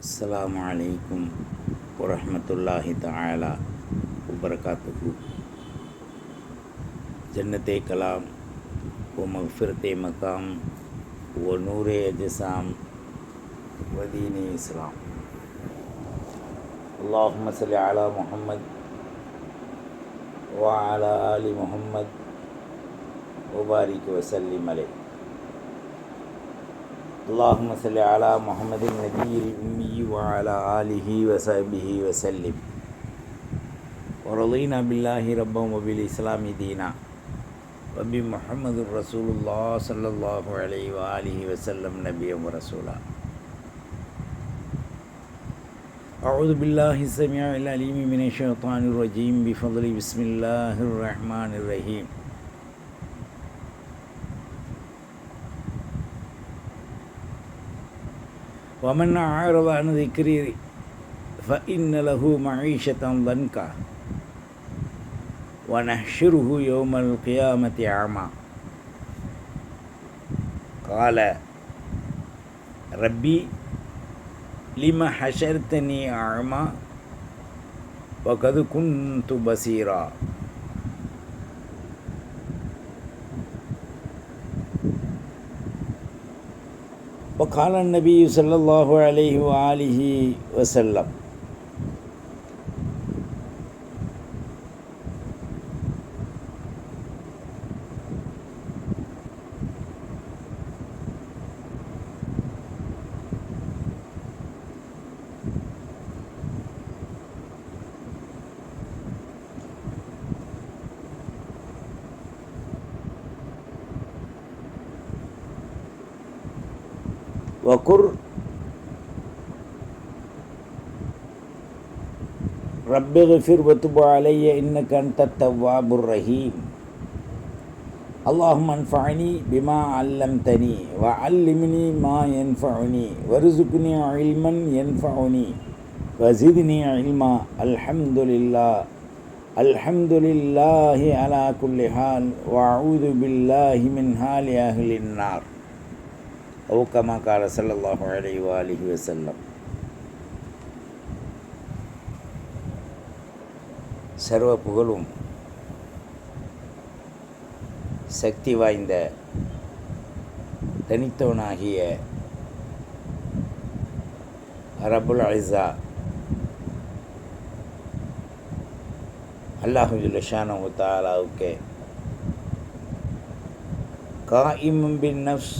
அஸ்லாம் வலைக்கும் வரமத்துல்லாஹி தாலா உபரகாத்துக்கு ஜன்னத்தே கலாம் ஓ மஃபிரத்தே மக்காம் ஓ நூரே அஜசாம் வதீனே இஸ்லாம். அல்லாஹும் சலி அலா முஹம்மத் ஓ அலா அலி முஹம்மத் ஒபாரிக்கு வசல்லி மலை اللهم صل على محمد النبي الأمي وعلى آله وصحبه وسلم. ورضينا بالله ربا وبالإسلام دينا. وبمحمد رسول الله صلى الله عليه وآله وسلم نبيا ورسولا. أعوذ بالله السميع العليم من الشيطان الرجيم. بفضل بسم الله الرحمن الرحيم. ومن أعرض عن ذكري فإن له معيشة ضنكا ونحشره يوم القيامة أعمى قال ربي لم حشرتني أعمى وقد كنت بصيرا وقال النبي صلى الله عليه وآله وسلم. رب اغفر وتب علي إنك أنت التواب الرحيم. اللهم انفعني بما علمتني وعلمني ما ينفعني وارزقني علما ينفعني وزدني علما. الحمد لله. الحمد لله على كل حال. وأعوذ بالله من حال أهل النار. أو كما قال صلى الله عليه وآله وسلم. சர்வ புகழும் சக்தி வாய்ந்த தனித்தவனாகிய ரபுல் அலிசா. அல்லாஹு ஜுல்லஷானு தாலாவுக்கு காயிமும் பின் நஃப்ஸ்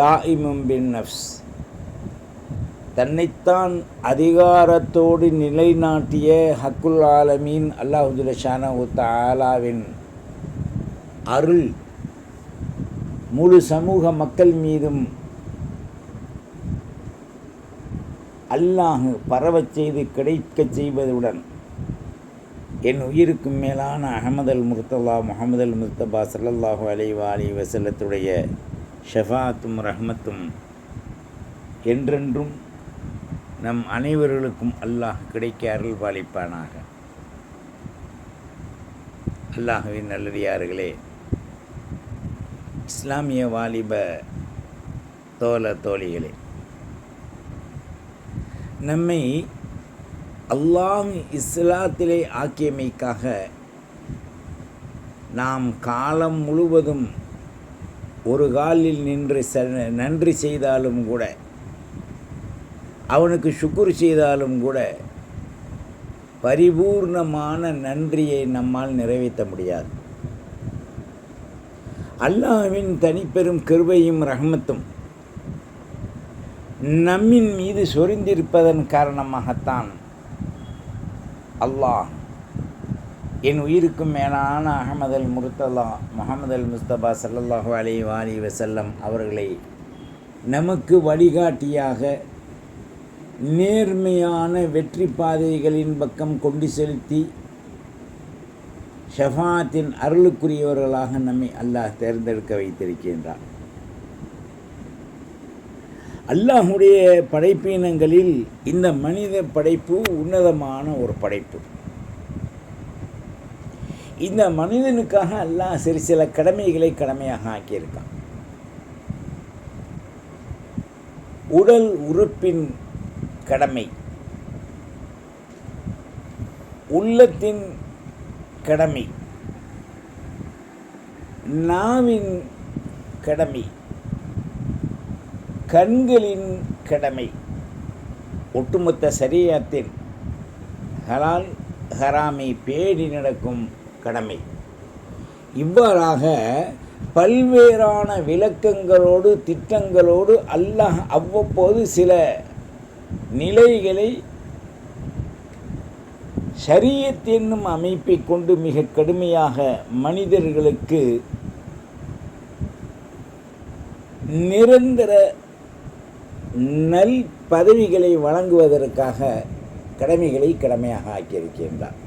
தாயிமும் பின் நஃப்ஸ். தன்னைத்தான் அதிகாரத்தோடு நிலைநாட்டிய ஹக்குல் ஆலமீன் அல்லாஹுதுல ஷானா தாலாவின் அருள் முழு சமூக மக்கள் மீதும் அல்லாஹ் பரவச் செய்து கிடைக்கச் செய்வதுடன் என் உயிருக்கும் மேலான அகமது அல் முர்த்தல்லா முகமது அல் முர்த்தபா சல்லல்லாஹு அலை வாலி வசல்லத்துடைய ஷஃபாத்தும் ரஹ்மத்தும் என்றென்றும் நம் அனைவர்களுக்கும் அல்லாஹ் கிடைக்க அருள் பாலிப்பானாக அல்லாஹுவின் நல்லடியார்களே இஸ்லாமிய வாலிப தோல தோழிகளே நம்மை அல்லாஹ் இஸ்லாத்திலே ஆக்கியமைக்காக நாம் காலம் முழுவதும் ஒரு காலில் நின்று ச நன்றி செய்தாலும் கூட அவனுக்கு சுக்குர் செய்தாலும் கூட பரிபூர்ணமான நன்றியை நம்மால் நிறைவேற்ற முடியாது. அல்லாவின் தனிப்பெரும் கிருபையும் ரஹமத்தும் நம்மின் மீது சொரிந்திருப்பதன் காரணமாகத்தான் அல்லாஹ் என் உயிருக்கும் மேலான அகமது அல் முருத்தல்லா முகமது அல் முஸ்தபா சல்லல்லாஹு அலி வாலி வசல்லம் அவர்களை நமக்கு வழிகாட்டியாக நேர்மையான வெற்றி பாதைகளின் பக்கம் கொண்டு செலுத்தி ஷஃபாத்தின் அருளுக்குரியவர்களாக நம்மை அல்லாஹ் தேர்ந்தெடுக்க வைத்திருக்கின்றார் அல்லாஹுடைய படைப்பினங்களில் இந்த மனித படைப்பு உன்னதமான ஒரு படைப்பு. இந்த மனிதனுக்காக அல்லாஹ் சிறு சில கடமைகளை கடமையாக ஆக்கியிருக்கான். உடல் உறுப்பின் கடமை. உள்ளத்தின் கடமை. நாவின் கடமை. கண்களின் கடமை. ஒட்டுமொத்த சரீரத்தின் ஹலால் ஹராமை பேடி நடக்கும் கடமை. இவ்வாறாக பல்வேறான விளக்கங்களோடு திட்டங்களோடு அல்லாஹ் அவ்வப்போது சில நிலைகளை ஷரியத் என்னும் அமைப்பை கொண்டு மிக கடுமையாக மனிதர்களுக்கு நிரந்தர நல் பதவிகளை வழங்குவதற்காக கடமைகளை கடமையாக ஆக்கியிருக்கின்றார்.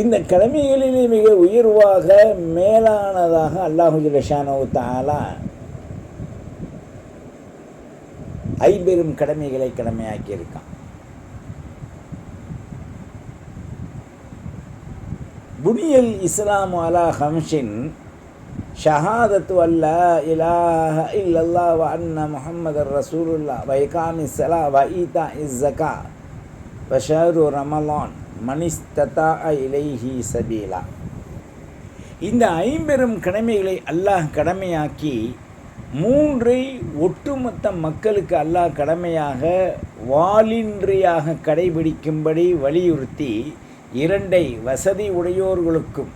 இந்த கடமைகளிலே மிக உயர்வாக மேலானதாக அல்லாஹு ஜலஷானோ தாலா ஐம்பெரும் கடமைகளை கடமையாக்கி இருக்கான் புனியல் இஸ்லாம் அலா ஹம்ஷின் ஷஹாதத்து அல்லா இலாஹ இல்லல்லா வ அன்ன முஹம்மது ரசூலுல்லா வைகாமி சலா வ ஈதா இஸ்ஸகா வ ஷஹரு ரமலான் மனிஸ்ததா இலைஹி சபீலா. இந்த ஐம்பெரும் கடமைகளை அல்லாஹ் கடமையாக்கி மூன்றை ஒட்டுமொத்த மக்களுக்கு அல்லாஹ் கடமையாக வாலின்றியாக கடைபிடிக்கும்படி வலியுறுத்தி இரண்டை வசதி உடையோர்களுக்கும்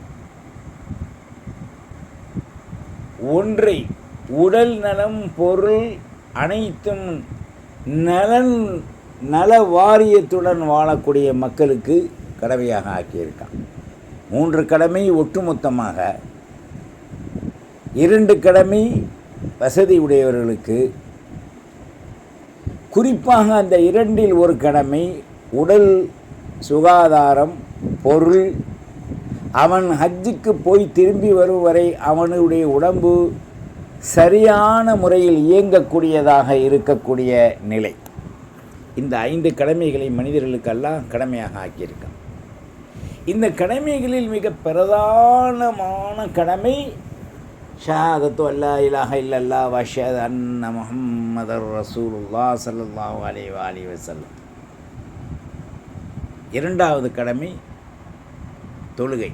ஒன்றை உடல் நலம் பொருள் அனைத்தும் நலன் நல வாரியத்துடன் வாழக்கூடிய மக்களுக்கு கடமையாக ஆக்கியிருக்கான். மூன்று கடமை ஒட்டுமொத்தமாக. இரண்டு கடமை வசதி உடையவர்களுக்கு குறிப்பாக அந்த இரண்டில் ஒரு கடமை உடல் சுகாதாரம் பொருள். அவன் ஹஜ்ஜுக்கு போய் திரும்பி வரும் வரை அவனுடைய உடம்பு சரியான முறையில் இயங்கக்கூடியதாக இருக்கக்கூடிய நிலை. இந்த ஐந்து கடமைகளை மனிதர்களுக்கெல்லாம் கடமையாக ஆக்கியிருக்கான். இந்த கடமைகளில் மிக பிரதானமான கடமை ஷஹாதத்து அல்லா இலாஹ இல்லல்லா வஷத் அன்ன முஹம்மதர் ரசூலுல்லா ஸல்லல்லாஹு அலைஹி வஆலிஹி வசல்லம் இரண்டாவது கடமை தொழுகை.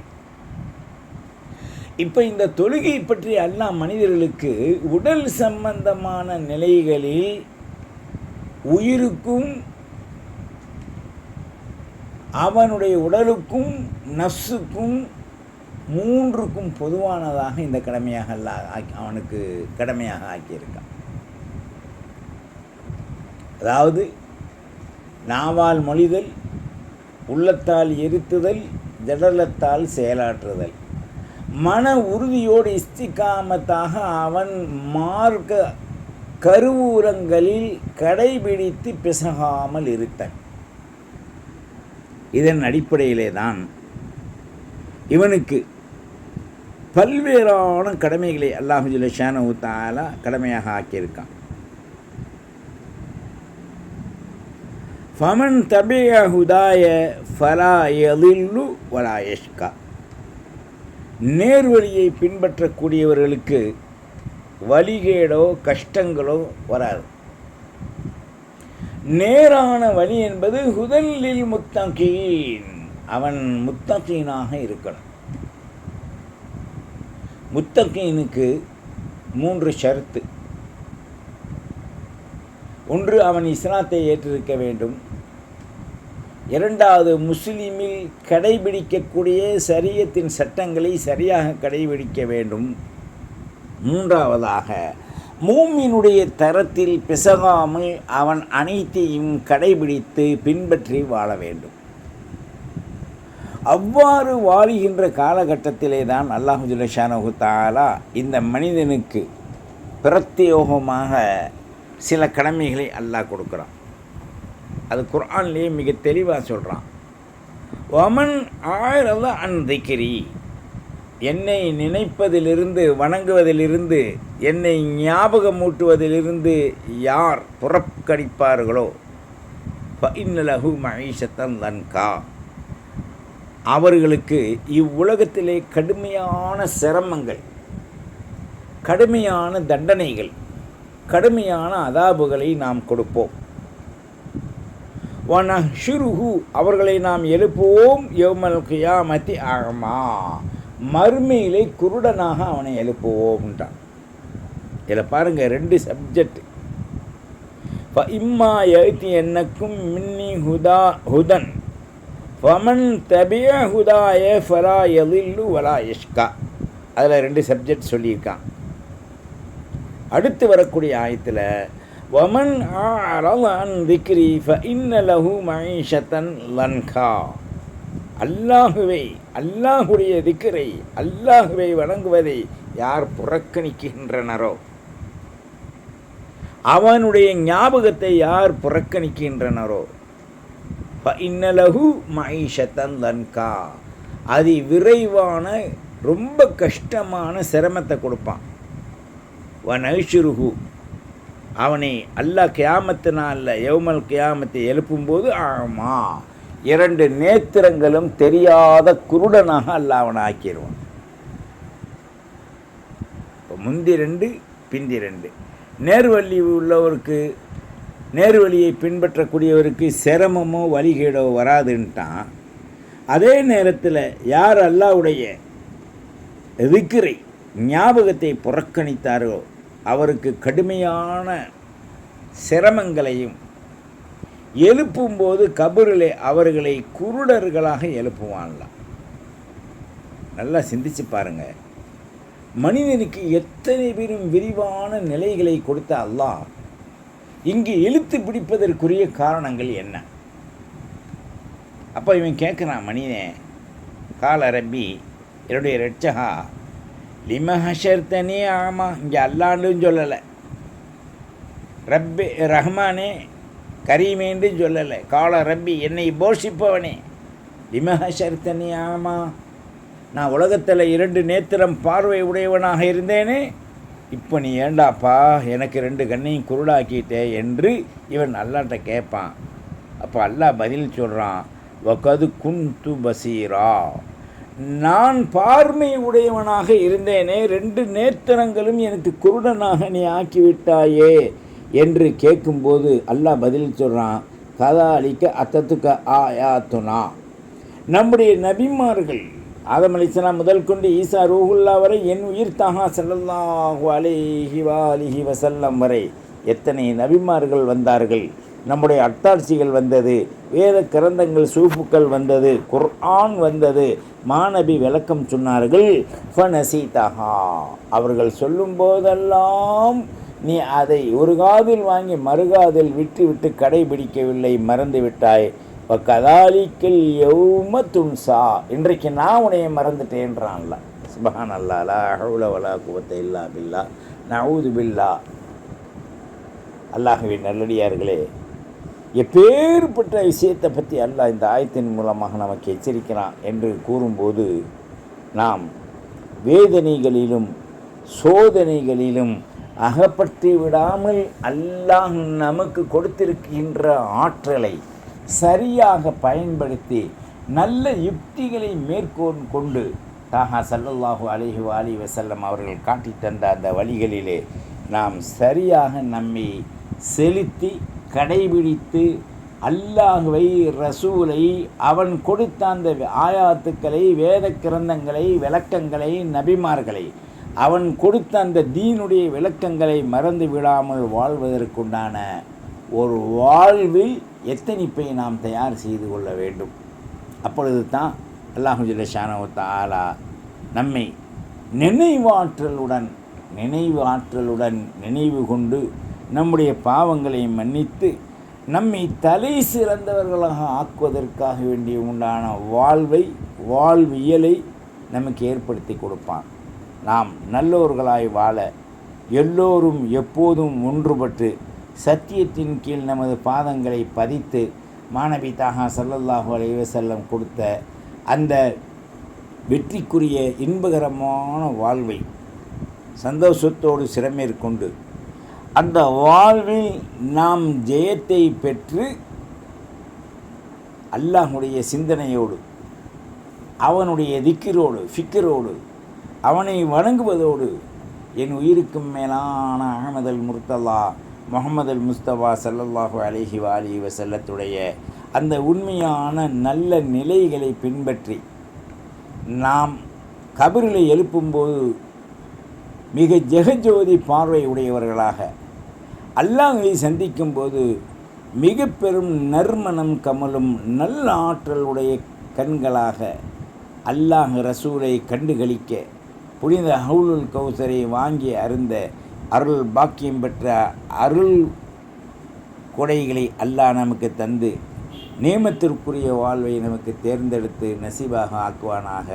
இப்போ இந்த தொழுகை பற்றி அல்லாஹ் மனிதர்களுக்கு உடல் சம்பந்தமான நிலைகளில் உயிருக்கும் அவனுடைய உடலுக்கும் நஃப்ஸுக்கும் மூன்றுக்கும் பொதுவானதாக இந்த கடமையாக ஆக்கி அவனுக்கு கடமையாக ஆக்கியிருக்கான். அதாவது நாவால் மொழிதல் உள்ளத்தால் எரித்துதல் ஜடலத்தால் செயலாற்றுதல். மன உறுதியோடு இஸ்திகாமத்தாக அவன் மார்க்க கருவூரங்களில் கடைபிடித்து பிசகாமல் இருத்தன். இதன் அடிப்படையிலே தான் இவனுக்கு பல்வேறான கடமைகளை அல்லாஹுஜுல ஷானு தாலா கடமையாக ஆக்கியிருக்கான். ஃபமன் தபிய ஹுதாய ஃபலா எதில்லு வலா யஷ்கா. நேர்வழியை பின்பற்றக்கூடியவர்களுக்கு வழிகேடோ கஷ்டங்களோ வராது. நேரான வழி என்பது ஹுதல்லில் முத்தகீன். அவன் முத்தகீனாக இருக்கணும். முத்தகீனுக்கு மூன்று ஷரத்து. ஒன்று அவன் இஸ்லாத்தை ஏற்றிருக்க வேண்டும். இரண்டாவது முஸ்லீமில் கடைபிடிக்கக்கூடிய சரியத்தின் சட்டங்களை சரியாக கடைபிடிக்க வேண்டும். மூன்றாவதாக மூமினுடைய தரத்தில் பிசகாமல் அவன் அனைத்தையும் கடைபிடித்து பின்பற்றி வாழ வேண்டும். அவ்வாறு வாழுகின்ற காலகட்டத்திலே தான் அல்லாஹு ஜுலஷானு தாலா இந்த மனிதனுக்கு பிரத்யோகமாக சில கடமைகளை அல்லாஹ் கொடுக்குறான். அது குரான்லேயே மிக தெளிவாக சொல்கிறான் ஒமன் ஆயிரத அன் திக்கிரி என்னை நினைப்பதிலிருந்து வணங்குவதிலிருந்து என்னை ஞாபகமூட்டுவதிலிருந்து யார் புறக்கணிப்பார்களோ இன்னலகு மகிஷத்தன் லன்கா அவர்களுக்கு இவ்வுலகத்திலே கடுமையான சிரமங்கள் கடுமையான தண்டனைகள் கடுமையான அதாபுகளை நாம் கொடுப்போம். வனஹ்ஷுருஹு அவர்களை நாம் எழுப்புவோம். யௌமல் கியாமத்தி ஆகமா மறுமையிலே குருடனாக அவனை எழுப்புவோம்ன்றான் இதில் பாருங்கள் ரெண்டு சப்ஜெக்ட் இம்மா எழுத்தி என்னக்கும் மின்னி ஹுதா ஹுதன். ஃபமன் தபிய ஹுதாய ஃபரா எதில்லு வலா இஷ்கா அதில் ரெண்டு சப்ஜெக்ட் சொல்லியிருக்கான் அடுத்து வரக்கூடிய ஆயத்தில் வமன் அன் திக்ரி ஃப இன்ன லஹு மகிஷத்தன் லன்கா. அல்லாஹுவை அல்லாஹுடைய திக்கரை அல்லாஹுவை வணங்குவதை யார் புறக்கணிக்கின்றனரோ? அவனுடைய ஞாபகத்தை யார் புறக்கணிக்கின்றனரோ? இன்னலகு மைஷத்தன் லன்கா அதி விரைவான ரொம்ப கஷ்டமான சிரமத்தை கொடுப்பான் வனஷுருகு அவனை அல்லாஹ் கியாமத்து நாளில் யவுமல் கியாமத்தை எழுப்பும்போது ஆமா இரண்டு நேத்திரங்களும் தெரியாத குருடனாக அல்லாஹ் அவனை ஆக்கிடுவான் இப்போ முந்தி ரெண்டு பிந்தி ரெண்டு நேர்வழி உள்ளவருக்கு நேர்வழியை பின்பற்றக்கூடியவருக்கு சிரமமோ வழிகேடோ வராதுன்ட்டான். அதே நேரத்தில் யார் அல்லாவுடைய விக்கிரை ஞாபகத்தை புறக்கணித்தாரோ அவருக்கு கடுமையான சிரமங்களையும் எழுப்பும்போது கபரிலே அவர்களை குருடர்களாக எழுப்புவான்லாம் நல்லா சிந்திச்சு பாருங்க. மனிதனுக்கு எத்தனை பேரும் விரிவான நிலைகளை கொடுத்த அல்லாஹ் இங்கு இழுத்து பிடிப்பதற்குரிய காரணங்கள் என்ன? அப்போ இவன் கேட்குறான் மனிதனே கால ரப்பி என்னுடைய ரட்சகா லிமஹர்த்தனே ஆமாம் இங்கே அல்லாண்டுன்னு சொல்லலை. ரப்பி ரஹ்மானே கரீமேன்று சொல்லலை. கால ரப்பி என்னை போஷிப்பவனே. லிமஹர்த்தனே ஆமாம் நான் உலகத்தில் இரண்டு நேத்திரம் பார்வை உடையவனாக இருந்தேனே இப்போ நீ ஏண்டாப்பா எனக்கு ரெண்டு கண்ணையும் குருடாக்கிட்டே என்று இவன் அல்லாட்ட கேட்பான் அப்போ அல்லாஹ் பதில் சொல்கிறான் வகது குந்து பசீரா. நான் பார்மை உடையவனாக இருந்தேனே ரெண்டு நேத்திரங்களும் எனக்கு குருடனாக நீ ஆக்கிவிட்டாயே என்று கேட்கும்போது அல்லாஹ் பதில் சொல்கிறான் கதாலிக்க அத்தத்துக்க ஆயாத்துனா. நம்முடைய நபிமார்கள் ஆதம் அலிஸ்லாம் முதல் கொண்டு ஈசா ரூஹுல்லா வரை என் உயிர் தகா செல்லல்லாஹு அலிஹி வாலிஹி வசல்லம் வரை எத்தனை நபிமார்கள் வந்தார்கள் நம்முடைய அட்டாட்சிகள் வந்தது வேத கிரந்தங்கள் சூப்புக்கள் வந்தது குர்ஆன் வந்தது மாணவி விளக்கம் சொன்னார்கள் ஃபனசீதஹா. அவர்கள் சொல்லும் போதெல்லாம் நீ அதை ஒரு காதில் வாங்கி மறுகாதில் விட்டு விட்டு கடைபிடிக்கவில்லை மறந்து விட்டாய். இப்போ கதாலிக்கல் எவ்வம துன்சா. இன்றைக்கு நான் உன்னைய மறந்துட்டேன்றான்ல. சுபஹான் அல்லாலா அஹுல வலா குவத்தை இல்லா பில்லா. நவுது பில்லா. அல்லாஹுவின் நல்லடியார்களே எப்பேற்பட்ட விஷயத்தை பற்றி அல்லாஹ் இந்த ஆயத்தின் மூலமாக நமக்கு எச்சரிக்கிறான் என்று கூறும்போது நாம் வேதனைகளிலும் சோதனைகளிலும் அகப்பட்டு விடாமல் அல்லாஹ் நமக்கு கொடுத்திருக்கின்ற ஆற்றலை சரியாக பயன்படுத்தி நல்ல யுக்திகளை மேற்கோள் கொண்டு தாஹா சல்லல்லாஹு அலிஹு அலி வசல்லம் அவர்கள் காட்டி தந்த அந்த வழிகளிலே நாம் சரியாக நம்மை செலுத்தி கடைபிடித்து அல்லாஹுவை ரசூலை அவன் கொடுத்த அந்த ஆயாத்துக்களை வேத கிரந்தங்களை விளக்கங்களை நபிமார்களை அவன் கொடுத்த அந்த தீனுடைய விளக்கங்களை மறந்து விடாமல் வாழ்வதற்குண்டான ஒரு வாழ்வில் எத்தனிப்பை நாம் தயார் செய்து கொள்ள வேண்டும்? அப்பொழுது தான் அல்லாஹுஜில்ல ஜிலஷானவத்த ஆலா நம்மை நினைவாற்றலுடன் நினைவாற்றலுடன் நினைவு கொண்டு நம்முடைய பாவங்களை மன்னித்து நம்மை தலை சிறந்தவர்களாக ஆக்குவதற்காக வேண்டிய உண்டான வாழ்வை வாழ்வியலை நமக்கு ஏற்படுத்தி கொடுப்பான். நாம் நல்லோர்களாய் வாழ எல்லோரும் எப்போதும் ஒன்றுபட்டு சத்தியத்தின் கீழ் நமது பாதங்களை பதித்து மாணவி தாகா சல்லல்லாஹு அலைவசல்லம் கொடுத்த அந்த வெற்றிக்குரிய இன்பகரமான வாழ்வை சந்தோஷத்தோடு சிறமேற்கொண்டு அந்த வாழ்வில் நாம் ஜெயத்தை பெற்று அல்லாஹுடைய சிந்தனையோடு அவனுடைய திக்கிரோடு ஃபிக்கரோடு அவனை வணங்குவதோடு என் உயிருக்கும் மேலான அகமதல் முர்த்தல்லா முகமது முஸ்தபா சல்லல்லாஹு அலிஹி வாலி வசல்லத்துடைய அந்த உண்மையான நல்ல நிலைகளை பின்பற்றி நாம் கபரில் எழுப்பும்போது மிக ஜெகஜோதி பார்வை உடையவர்களாக அல்லாஹை சந்திக்கும்போது மிக பெரும் நறுமணம் கமலும் நல்ல ஆற்றலுடைய கண்களாக அல்லாஹ் ரசூலை கண்டுகளிக்க புனித ஹவுலுல் கௌசரை வாங்கி அருந்த அருள் பாக்கியம் பெற்ற அருள் கொடைகளை அல்லாஹ் நமக்கு தந்து நேமத்திற்குரிய வாழ்வை நமக்கு தேர்ந்தெடுத்து நசீபாக ஆக்குவானாக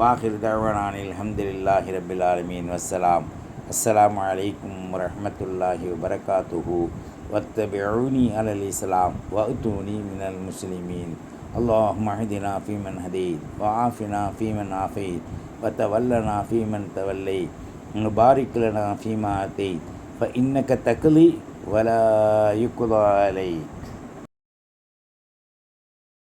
வாஹிர் தழ்வனானில் அஹமதுல்லாஹி ரபில் ஆலமீன் வஸ்ஸலாம் அஸ்ஸலாமு அலைக்கும் வரஹமத்துல்லாஹி வபரகாத்துஹு வத்தபிஊனி அலல் இஸ்லாம் வஅத்தூனி மினல் முஸ்லிமீன் اللهم اهدنا فيمن هديت وعافنا فيمن عافيت وتولنا فيمن توليت وبارك لنا فيما أتيت فإنك تقضي ولا يقضى عليك